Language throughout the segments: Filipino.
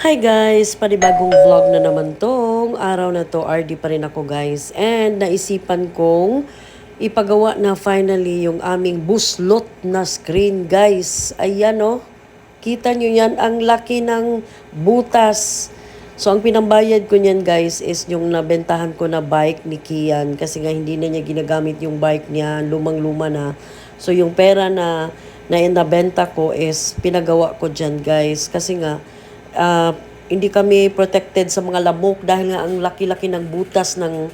Hi guys! Panibagong vlog na naman tong araw na to. RD pa rin ako guys. And naisipan kong ipagawa na finally yung aming buslot na screen guys. Ayan oh. Kita nyo yan. Ang laki ng butas. So ang pinambayad ko niyan guys is yung nabentahan ko na bike ni Kian. Kasi nga hindi na niya ginagamit yung bike niya. Lumang-luma na. So yung pera na na nabenta ko is pinagawa ko dyan guys. Kasi nga ah, hindi kami protected sa mga lamok dahil nga ang laki-laki ng butas ng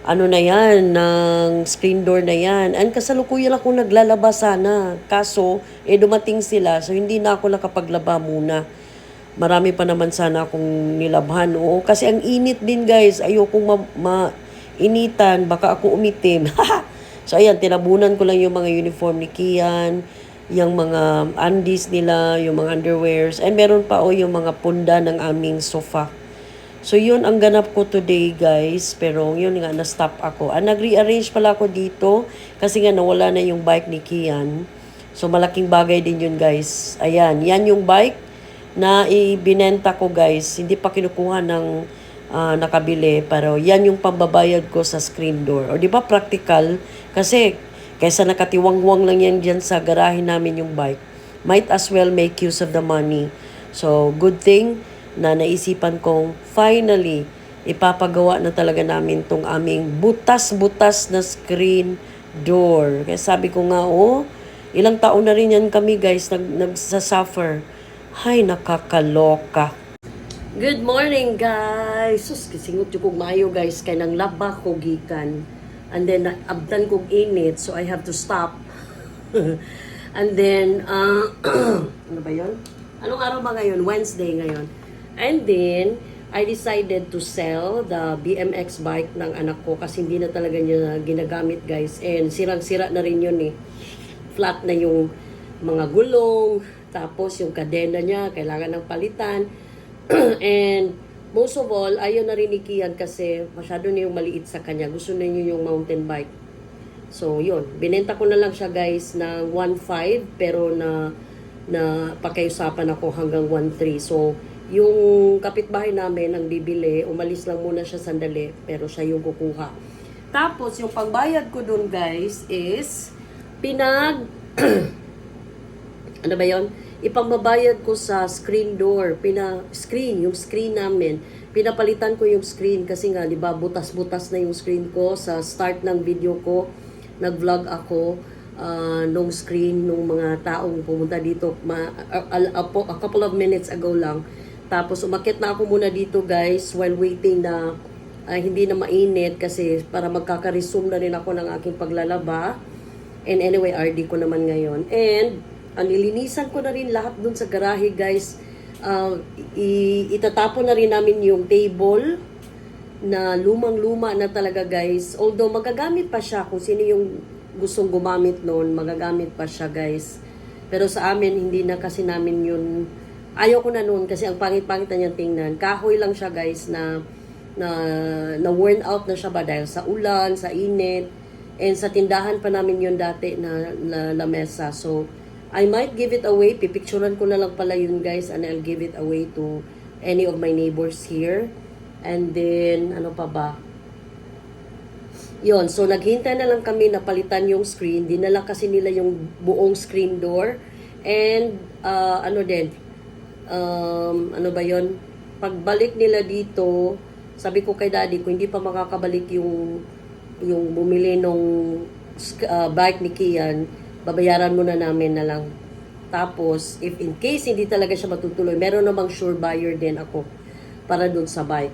ano na yan, ng screen door na yan. And kasalukuyan ako naglalaba sana. Kaso, eh dumating sila, so hindi na ako nakapaglaba muna. Marami pa naman sana akong nilabhan. Oo, kasi ang init din guys. Ayokong ma- ma-initan. Baka ako umitim. so ayan, tinabunan ko lang yung mga uniform ni Kian yung mga undies nila, yung mga underwears, and meron pa o yung mga punda ng aming sofa. So yun ang ganap ko today guys, pero yun nga na-stop ako. Ah, nag-rearrange pala ako dito kasi nga nawala na yung bike ni Kian. So malaking bagay din yun guys. Ayan, yan yung bike na ibinenta ko guys. Hindi pa kinukuha ng ah, nakabili, pero yan yung pambabayad ko sa screen door. O di ba practical? Kasi Kaysa nakatiwangwang lang yan dyan sa garahe namin yung bike, might as well make use of the money. So, good thing na naisipan kong finally ipapagawa na talaga namin tong aming butas-butas na screen door. Kaya sabi ko nga, oh, ilang taon na rin yan kami guys, nag, nagsasuffer. Hay, nakakaloka. Good morning, guys! Sus, kisingot yung kong guys. Kaya nang laba ko gikan. And then, abdan kong init, so I have to stop. And then, uh, ano ba yun? Anong araw ba ngayon? Wednesday ngayon. And then, I decided to sell the BMX bike ng anak ko kasi hindi na talaga niya ginagamit, guys. And sirang-sira na rin yun eh. Flat na yung mga gulong, tapos yung kadena niya, kailangan ng palitan. And most of all, ayaw na rin ni Kian kasi masyado na yung maliit sa kanya. Gusto na niya yung mountain bike. So, yun. Binenta ko na lang siya guys ng 1.5 pero na na pakiusapan ako hanggang 1.3. So, yung kapitbahay namin ang bibili, umalis lang muna siya sandali pero siya yung kukuha. Tapos, yung pangbayad ko dun guys is pinag ano ba yon? Ipangbabayad ko sa screen door, pina screen, yung screen namin. Pinapalitan ko yung screen kasi nga 'di ba butas-butas na yung screen ko sa start ng video ko. Nag-vlog ako uh, nung screen nung mga taong pumunta dito ma, a, a, a, a couple of minutes ago lang. Tapos umakit na ako muna dito guys while waiting na uh, hindi na mainit kasi para magkaka-resume na rin ako ng aking paglalaba. And anyway, RD ko naman ngayon. And ang nilinisan ko na rin lahat dun sa garahe guys. Uh, itatapon na rin namin yung table na lumang-luma na talaga guys. Although magagamit pa siya kung sino yung gustong gumamit noon, magagamit pa siya guys. Pero sa amin, hindi na kasi namin yun, ayaw ko na noon kasi ang pangit-pangit na niyang tingnan. Kahoy lang siya guys na, na, na worn out na siya ba dahil sa ulan, sa init. And sa tindahan pa namin yun dati na, na lamesa. So, I might give it away. Pipicturan ko na lang pala yun guys and I'll give it away to any of my neighbors here. And then, ano pa ba? Yon, so naghintay na lang kami na palitan yung screen. Dinala kasi nila yung buong screen door. And, uh, ano din, um, ano ba yon Pagbalik nila dito, sabi ko kay daddy, kung hindi pa makakabalik yung, yung bumili nung uh, bike ni Kian, babayaran muna namin na lang. Tapos, if in case hindi talaga siya matutuloy, meron namang sure buyer din ako para doon sa bike.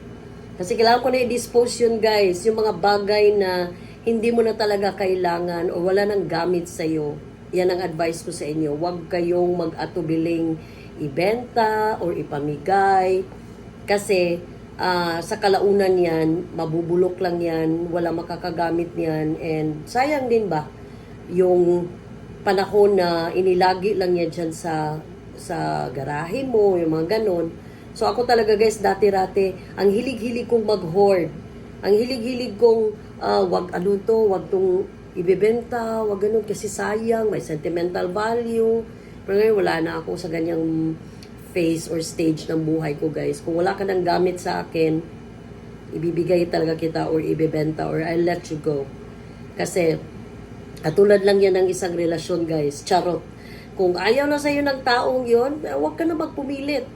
Kasi kailangan ko na i-dispose yun guys, yung mga bagay na hindi mo na talaga kailangan o wala nang gamit sa'yo. Yan ang advice ko sa inyo. Huwag kayong mag-atubiling ibenta or ipamigay. Kasi uh, sa kalaunan yan, mabubulok lang yan, wala makakagamit yan. And sayang din ba yung panahon na inilagi lang yan dyan sa, sa garahe mo, yung mga ganon So ako talaga guys, dati-rati, ang hilig-hilig kong mag-hoard. Ang hilig-hilig kong, uh, wag ano to, wag tong ibebenta, wag ganun kasi sayang, may sentimental value. Pero ngayon wala na ako sa ganyang phase or stage ng buhay ko guys. Kung wala ka ng gamit sa akin, ibibigay talaga kita or ibebenta or I'll let you go. Kasi, katulad lang yan ng isang relasyon guys. Charot. Kung ayaw na sa'yo ng taong yon, eh, huwag ka na magpumilit.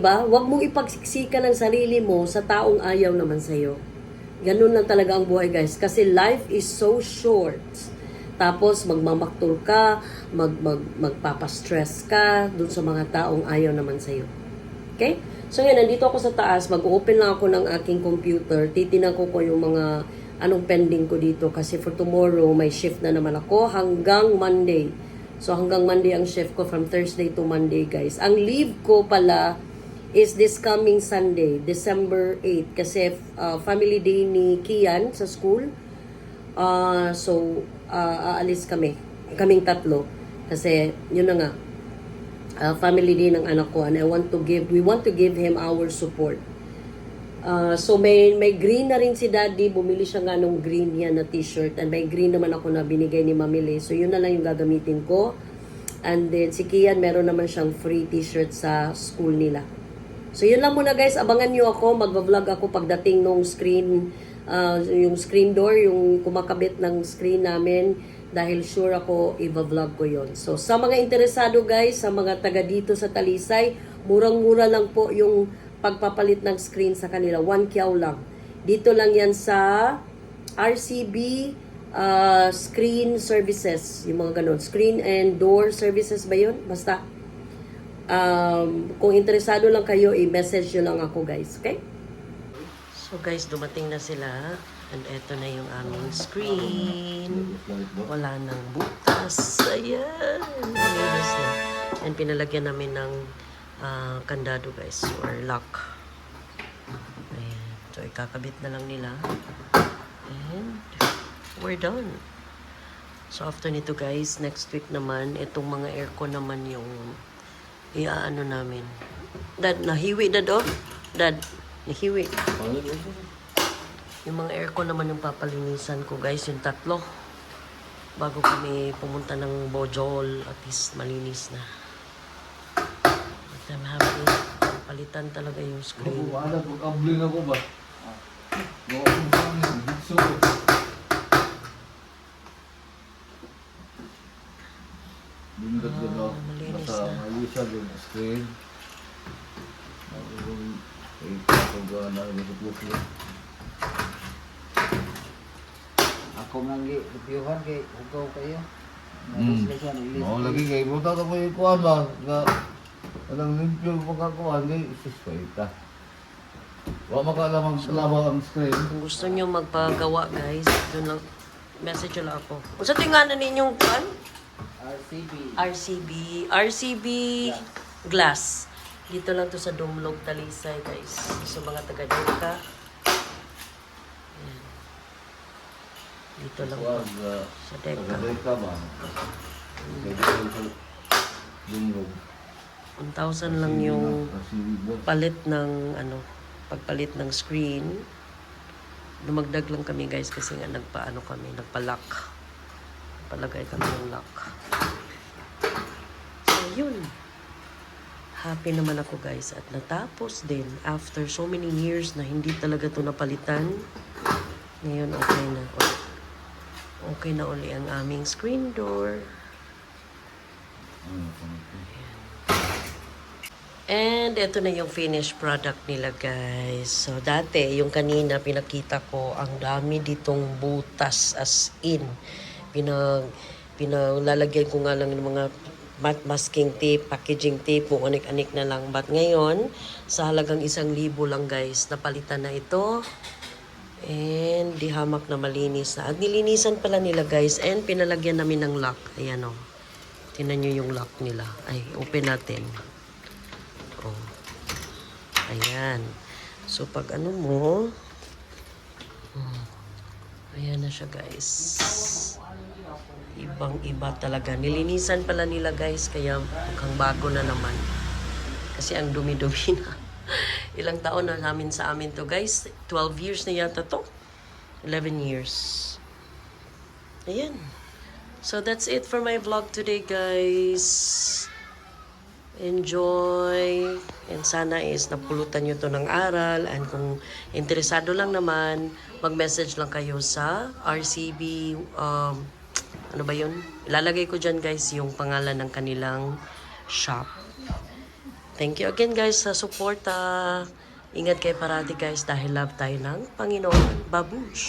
ba? Huwag mong ipagsiksika ng sarili mo sa taong ayaw naman sa'yo. Ganun lang talaga ang buhay guys. Kasi life is so short. Tapos magmamaktol ka, mag, mag, magpapastress ka dun sa mga taong ayaw naman sa'yo. Okay? So yan, nandito ako sa taas, mag-open lang ako ng aking computer, titinan ko ko yung mga anong pending ko dito kasi for tomorrow may shift na naman ako hanggang Monday. So hanggang Monday ang shift ko from Thursday to Monday guys. Ang leave ko pala is this coming Sunday, December 8 kasi uh, family day ni Kian sa school. Ah, so ah, aalis kami. Kaming tatlo kasi yun na nga uh, family din ng anak ko and I want to give we want to give him our support. Uh, so may may green na rin si Daddy, bumili siya nga nung green niya na t-shirt and may green naman ako na binigay ni Mamile. So yun na lang yung gagamitin ko. And then si Kian meron naman siyang free t-shirt sa school nila. So yun lang muna guys, abangan nyo ako, magva-vlog ako pagdating nung screen, uh, yung screen door, yung kumakabit ng screen namin dahil sure ako i-vlog ko yon. So sa mga interesado guys, sa mga taga dito sa Talisay, murang-mura lang po yung pagpapalit ng screen sa kanila. One kyaw lang. Dito lang yan sa RCB uh, Screen Services. Yung mga ganun. Screen and Door Services ba yun? Basta. Um, kung interesado lang kayo, i-message nyo lang ako guys. Okay? So guys, dumating na sila. And eto na yung aming screen. Wala nang butas. Ayan. And pinalagyan namin ng ah, kandado guys. Or lock. Ayan. So ikakabit na lang nila. And we're done. So after nito guys, next week naman, itong mga aircon naman yung iaano namin. Dad, nahiwi dad oh. Dad, nahiwi. Yung mga aircon naman yung papalinisan ko guys, yung tatlo. Bago kami pumunta ng Bojol, at least malinis na. I'm happy. Palitan talaga yung screen. Wala po, kabling ako ba? Gawa ko sa amin, bitso ko. Bindat ko daw. Basta na. may isa doon sa screen. Ako yung ito ko gana ng sa puso. Ako nang gipiuhan kay ikaw kayo. Hmm. Nag-list. Oo, lagi kay buta ka mo yung kuhan ba? Walang limpyo ko kakuhan. Di, isus ko ita. Wa makalamang lamang ang screen. Kung gusto nyo magpagawa guys, doon lang, message nyo lang ako. Kung sa tinganan ninyong kan? RCB. RCB, RCB glass. Dito lang to sa Dumlog, Talisay, guys. Sa mga taga-Deka. Ayan. Dito lang to. Wag, uh, Sa Deka. Tagaday ka ba? Sa lungog. 1,000 lang yung palit ng, ano, pagpalit ng screen. Dumagdag lang kami, guys, kasi nga nagpaano kami, nagpa-lock. Palagay kami ng lock. So, yun. Happy naman ako guys at natapos din after so many years na hindi talaga to napalitan. Ngayon okay na. Okay na uli ang aming screen door. Ano, ano, And ito na yung finished product nila guys. So dati yung kanina pinakita ko ang dami ditong butas as in. Pinag pinaglalagyan ko nga lang ng mga mat- masking tape, packaging tape, kung anik-anik na lang. But ngayon, sa halagang isang libo lang guys, napalitan na ito. And di hamak na malinis na. At nilinisan pala nila guys. And pinalagyan namin ng lock. Ayan o. Tinan nyo yung lock nila. Ay, open natin. Oh. Ayan. So, pag ano mo, hmm, ayan na siya, guys. Ibang-iba talaga. Nilinisan pala nila, guys, kaya mukhang bago na naman. Kasi ang dumi-dumi na. Ilang taon na namin sa amin to, guys. 12 years na yata to. 11 years. Ayan. So, that's it for my vlog today, guys. Enjoy. And sana is napulutan nyo to ng aral. And kung interesado lang naman, mag-message lang kayo sa RCB. Um, ano ba yun? Ilalagay ko dyan guys yung pangalan ng kanilang shop. Thank you again guys sa suporta. Ingat kayo parati guys dahil love tayo ng Panginoon. Babush!